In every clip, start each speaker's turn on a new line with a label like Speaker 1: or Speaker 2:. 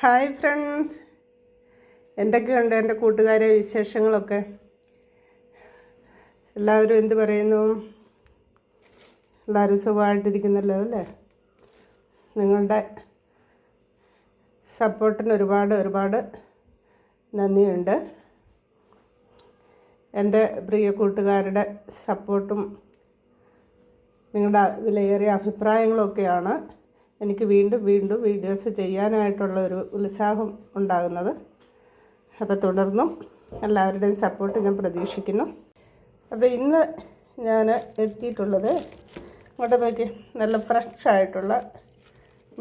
Speaker 1: Hi friends. എന്തൊക്കെയുണ്ട് എന്റെ കൂട്ടുകാരെ വിശേഷങ്ങളൊക്കെ? എല്ലാവരും എന്ത് പറയുന്നു? എല്ലാവരും സുഖമായിട്ടിരിക്കുന്നല്ലോ അല്ലേ? നിങ്ങളുടെ സപ്പോർട്ടിന് ഒരുപാട് ഒരുപാട് നന്ദിയുണ്ട്. എന്റെ പ്രിയ കൂട്ടുകാരുടെ സപ്പോർട്ടും നിങ്ങളുടെ വിലയേറിയ അഭിപ്രായങ്ങളൊക്കെയാണ്. എനിക്ക് വീണ്ടും വീണ്ടും വീഡിയോസ് ചെയ്യാനായിട്ടുള്ള ഒരു ഉത്സാഹം ഉണ്ടാകുന്നത്. അപ്പോൾ തുടർന്നും എല്ലാവരുടെയും സപ്പോർട്ട് ഞാൻ പ്രതീക്ഷിക്കുന്നു. അപ്പോൾ ഇന്ന് ഞാൻ എത്തിയിട്ടുള്ളത് ഇങ്ങോട്ട് നോക്കി. നല്ല ഫ്രഷ് ആയിട്ടുള്ള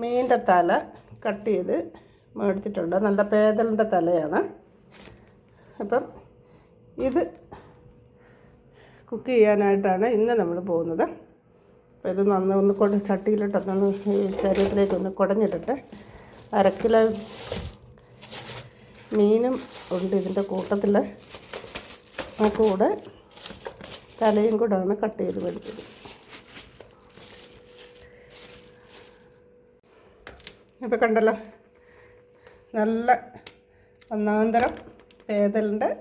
Speaker 1: മീനിന്റെ തല കട്ട് ചെയ്ത് മേടിച്ചിട്ടുണ്ട്. നല്ല പേതലിന്റെ തലയാണ്. അപ്പം ഇത് കുക്ക് ചെയ്യാനായിട്ടാണ് ഇന്ന് നമ്മൾ പോകുന്നത്. അപ്പോൾ ഇത് നന്ന ഒന്ന് കൊണ്ട് ചട്ടിയിലിട്ടൊന്ന് ശരീരത്തിലേക്ക് ഒന്ന് കുടഞ്ഞിട്ടിട്ട് അര കിലോ മീനും ഉണ്ട് ഇതിന്റെ കൂട്ടത്തിൽ. ആ കൂടെ തലയും കൂടെ ആണ് കട്ട് ചെയ്ത് മേടിച്ചത് ഇപ്പോൾ കണ്ടല്ലോ നല്ല ഒന്നാന്തരം പേതലിന്റെ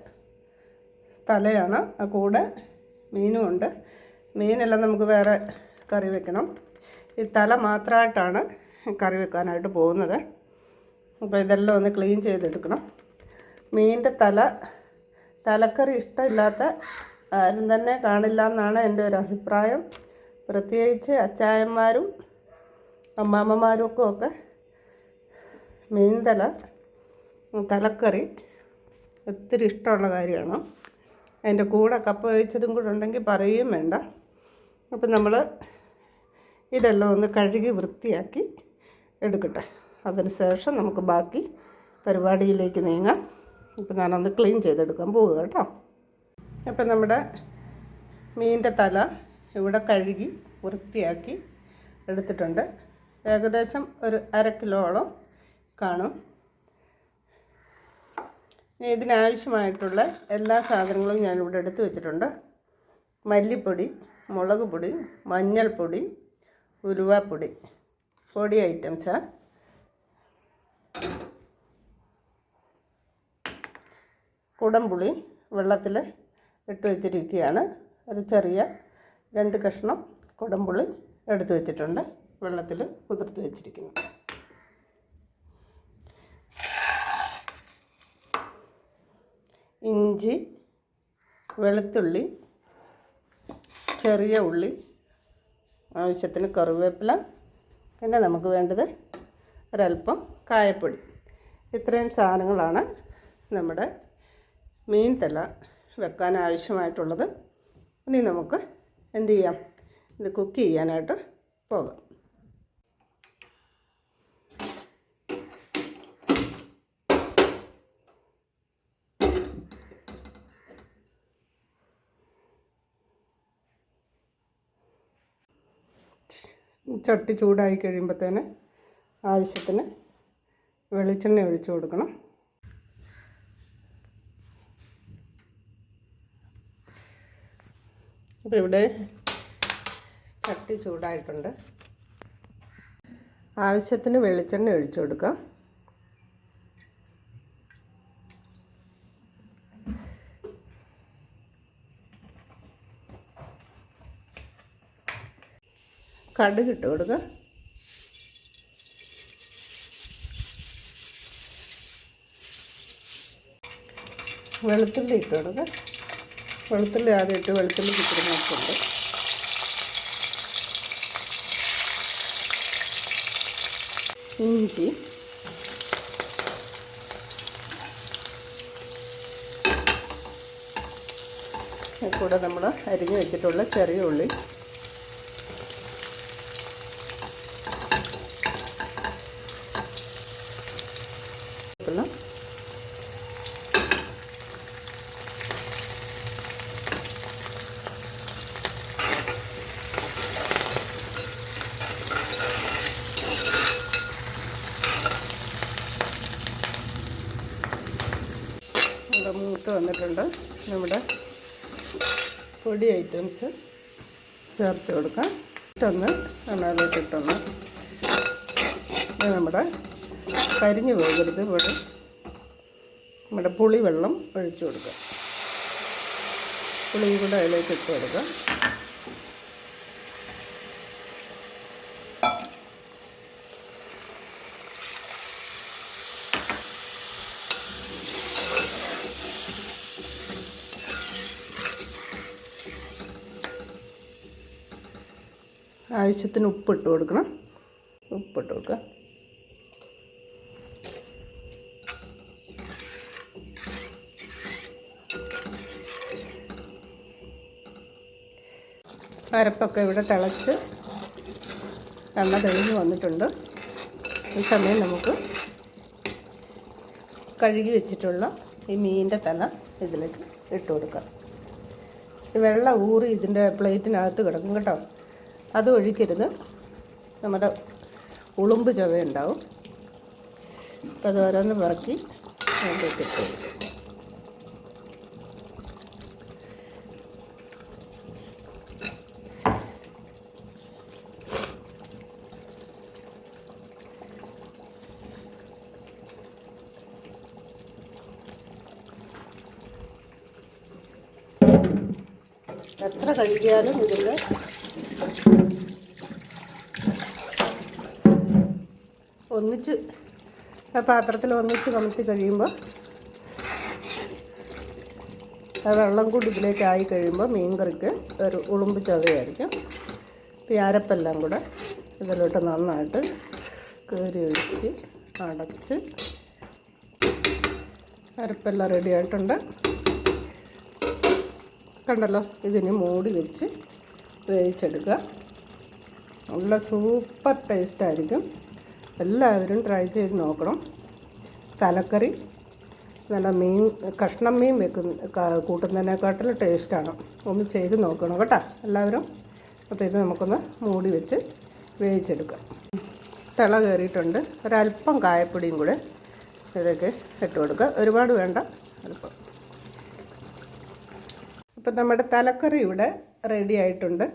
Speaker 1: തലയാണ്. ആ കൂടെ മീനുമുണ്ട്. മീനെല്ലാം നമുക്ക് വേറെ കറി വെക്കണം. ഈ തല മാത്രമായിട്ടാണ് കറി വെക്കാനായിട്ട് പോകുന്നത്. അപ്പോൾ ഇതെല്ലാം ഒന്ന് ക്ലീൻ ചെയ്തെടുക്കണം. മീനിന്റെ തല തലക്കറി ഇഷ്ടമില്ലാത്ത ആരും തന്നെ കാണില്ല എന്നാണ് എന്റെ ഒരു അഭിപ്രായം. പ്രത്യേകിച്ച് അച്ചായന്മാരും അമ്മാമ്മമാരും ഒക്കെ മീൻ തല തലക്കറി ഒത്തിരി ഇഷ്ടമുള്ള കാര്യമാണ്. അതിന്റെ കൂടെ കപ്പ വേവിച്ചതും കൂടെ ഉണ്ടെങ്കിൽ പറയുകയും വേണ്ട. അപ്പം നമ്മൾ ഇതെല്ലാം ഒന്ന് കഴുകി വൃത്തിയാക്കി എടുക്കട്ടെ. അതിന് ശേഷം നമുക്ക് ബാക്കി പരിപാടിയിലേക്ക് നീങ്ങാം. ഇപ്പം ഞാനൊന്ന് ക്ലീൻ ചെയ്തെടുക്കാൻ പോവുക കേട്ടോ. അപ്പം നമ്മുടെ മീനിന്റെ തല ഇവിടെ കഴുകി വൃത്തിയാക്കി എടുത്തിട്ടുണ്ട്. ഏകദേശം ഒരു അര കിലോളം കാണും. ഇതിനാവശ്യമായിട്ടുള്ള എല്ലാ സാധനങ്ങളും ഞാനിവിടെ എടുത്തു വെച്ചിട്ടുണ്ട്. മല്ലിപ്പൊടി മുളക് പൊടി മഞ്ഞൾപ്പൊടി ഉലുവാപ്പൊടി. പൊടി ഐറ്റംസാണ് കുടംപുളി വെള്ളത്തിൽ ഇട്ട് വെച്ചിരിക്കുകയാണ്. ഒരു ചെറിയ രണ്ട് കഷ്ണം കുടംപുളി എടുത്ത് വെച്ചിട്ടുണ്ട്. വെള്ളത്തിൽ കുതിർത്ത് വെച്ചിരിക്കുന്നു. ഇഞ്ചി വെളുത്തുള്ളി ചെറിയ ഉള്ളി ആവശ്യത്തിന് കറിവേപ്പില പിന്നെ നമുക്ക് വേണ്ടത് ഒരല്പം കായപ്പൊടി. ഇത്രയും സാധനങ്ങളാണ് നമ്മുടെ മീൻ തല വെക്കാൻ ആവശ്യമായിട്ടുള്ളത്. ഇനി നമുക്ക് എന്ത് ചെയ്യാം? ഇത് കുക്ക് ചെയ്യാനായിട്ട് പോകാം. ചട്ടി ചൂടായി കഴിയുമ്പോഴത്തേന് ആവശ്യത്തിന് വെളിച്ചെണ്ണ ഒഴിച്ചു കൊടുക്കണം. അപ്പോൾ ഇവിടെ ചട്ടി ചൂടായിട്ടുണ്ട്. ആവശ്യത്തിന് വെളിച്ചെണ്ണ ഒഴിച്ചു കൊടുക്കാം. കടുക് ഇട്ട് കൊടുക്കുക വെളുത്തുള്ളി ഇട്ട് കൊടുക്കുക വെളുത്തുള്ളി ആദ്യം ഇട്ട് വെളുത്തുള്ളി നോക്കുന്നുണ്ട് ഇഞ്ചി. കൂടെ നമ്മൾ അരിഞ്ഞു വെച്ചിട്ടുള്ള ചെറിയ ഉള്ളി കൊടുക്കണം നമ്മുടെ മൂത്ത് വന്നിട്ടുണ്ട്. നമ്മുടെ പൊടി ഐറ്റംസ് ചേർത്ത് കൊടുക്കാം. ഇട്ടൊന്ന് ഇത് നമ്മുടെ കരിഞ്ഞു പോകരുത്. ഇവിടെ നമ്മുടെ പുളിവെള്ളം ഒഴിച്ചു കൊടുക്കുക പുളി കൂടെ അതിലേക്ക് ഇട്ട് കൊടുക്കുക ആവശ്യത്തിന് ഉപ്പിട്ട് കൊടുക്കണം. ഉപ്പിട്ട് കൊടുക്കുക. അരപ്പൊക്കെ ഇവിടെ തിളച്ച് എണ്ണ തെളിഞ്ഞ് വന്നിട്ടുണ്ട്. ഈ സമയം നമുക്ക് കഴുകി വെച്ചിട്ടുള്ള ഈ മീനിന്റെ തല ഇതിലേക്ക് ഇട്ട് കൊടുക്കാം. വെള്ളം ഊറി ഇതിന്റെ പ്ലേറ്റിനകത്ത് കിടക്കും കേട്ടോ. അത് ഒഴിക്കരുത് നമ്മുടെ ഉളുമ്പ് ചുവയുണ്ടാവും. അപ്പോൾ അത് ഓരോന്ന് പറക്കി അതിലേക്ക് എത്ര കഴിക്കാനും ഇതിന്റെ ഒന്നിച്ച് പാത്രത്തിൽ ഒന്നിച്ച് കമത്തി കഴിയുമ്പോൾ ആ വെള്ളം കൂടി ഇതിലേക്കായി കഴിയുമ്പോൾ മീൻ കറിക്ക് ഒരു ഉളുമ്പ് ചതയായിരിക്കും. ഈ അരപ്പെല്ലാം കൂടെ ഇതിലോട്ട് നന്നായിട്ട് കയറി ഒഴിച്ച് അടച്ച് അരപ്പെല്ലാം റെഡിയായിട്ടുണ്ട് കണ്ടല്ലോ ഇതിന് മൂടി വെച്ച് വേവിച്ചെടുക്കുക നല്ല സൂപ്പർ ടേസ്റ്റായിരിക്കും എല്ലാവരും ട്രൈ ചെയ്ത് നോക്കണം. തലക്കറി നല്ല മീൻ കഷ്ണം മീൻ വെക്കുന്ന കൂട്ടുന്നതിനെക്കാട്ടിൽ ടേസ്റ്റാണ്. ഒന്ന് ചെയ്ത് നോക്കണം കേട്ടോ എല്ലാവരും. അപ്പോൾ ഇത് നമുക്കൊന്ന് മൂടി വെച്ച് വേവിച്ചെടുക്കാം. തിള കയറിയിട്ടുണ്ട്. ഒരല്പം കായപ്പൊടിയും കൂടെ ഇതൊക്കെ ഇട്ട് കൊടുക്കുക. ഒരുപാട് വേണ്ട അല്പം ഇപ്പം നമ്മുടെ തലക്കറി ഇവിടെ റെഡി ആയിട്ടുണ്ട്.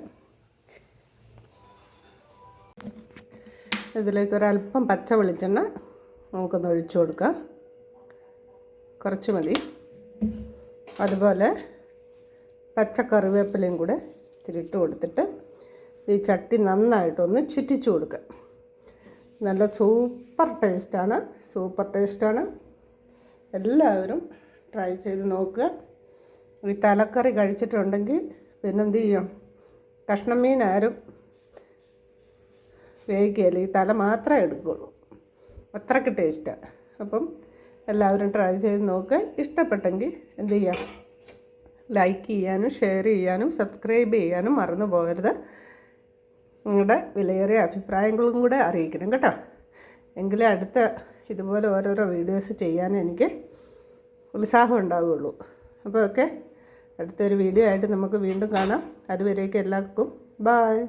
Speaker 1: ഇതിലേക്ക് ഒരല്പം പച്ച വെളിച്ചെണ്ണ നമുക്കൊന്ന് ഒഴിച്ചു കൊടുക്കാം. കുറച്ച് മതി. അതുപോലെ പച്ച കറിവേപ്പിലയും കൂടെ ഇച്ചിരി ഇട്ട് കൊടുത്തിട്ട് ഈ ചട്ടി നന്നായിട്ടൊന്ന് ചുറ്റിച്ചു കൊടുക്കുക. നല്ല സൂപ്പർ ടേസ്റ്റാണ് സൂപ്പർ ടേസ്റ്റാണ്. എല്ലാവരും ട്രൈ ചെയ്ത് നോക്കുക. ഈ തലക്കറി കഴിച്ചിട്ടുണ്ടെങ്കിൽ പിന്നെന്ത് ചെയ്യും കഷ്ണം മീൻ ആരും വേവിക്കുകയില്ല. ഈ തല മാത്രമേ എടുക്കുള്ളൂ. അത്രയ്ക്ക് ടേസ്റ്റാണ് അപ്പം എല്ലാവരും ട്രൈ ചെയ്ത് നോക്കുക ഇഷ്ടപ്പെട്ടെങ്കിൽ എന്ത് ചെയ്യാം ലൈക്ക് ചെയ്യാനും ഷെയർ ചെയ്യാനും സബ്സ്ക്രൈബ് ചെയ്യാനും മറന്നു പോകരുത്. നിങ്ങളുടെ വിലയേറിയ അഭിപ്രായങ്ങളും കൂടെ അറിയിക്കണം കേട്ടോ. എങ്കിലേ അടുത്ത ഇതുപോലെ ഓരോരോ വീഡിയോസ് ചെയ്യാൻ എനിക്ക് ഉത്സാഹം ഉണ്ടാവുകയുള്ളൂ. അപ്പോൾ ഓക്കെ. അടുത്തൊരു വീഡിയോ ആയിട്ട് നമുക്ക് വീണ്ടും കാണാം. അതുവരേക്കും എല്ലാവർക്കും. ബായ്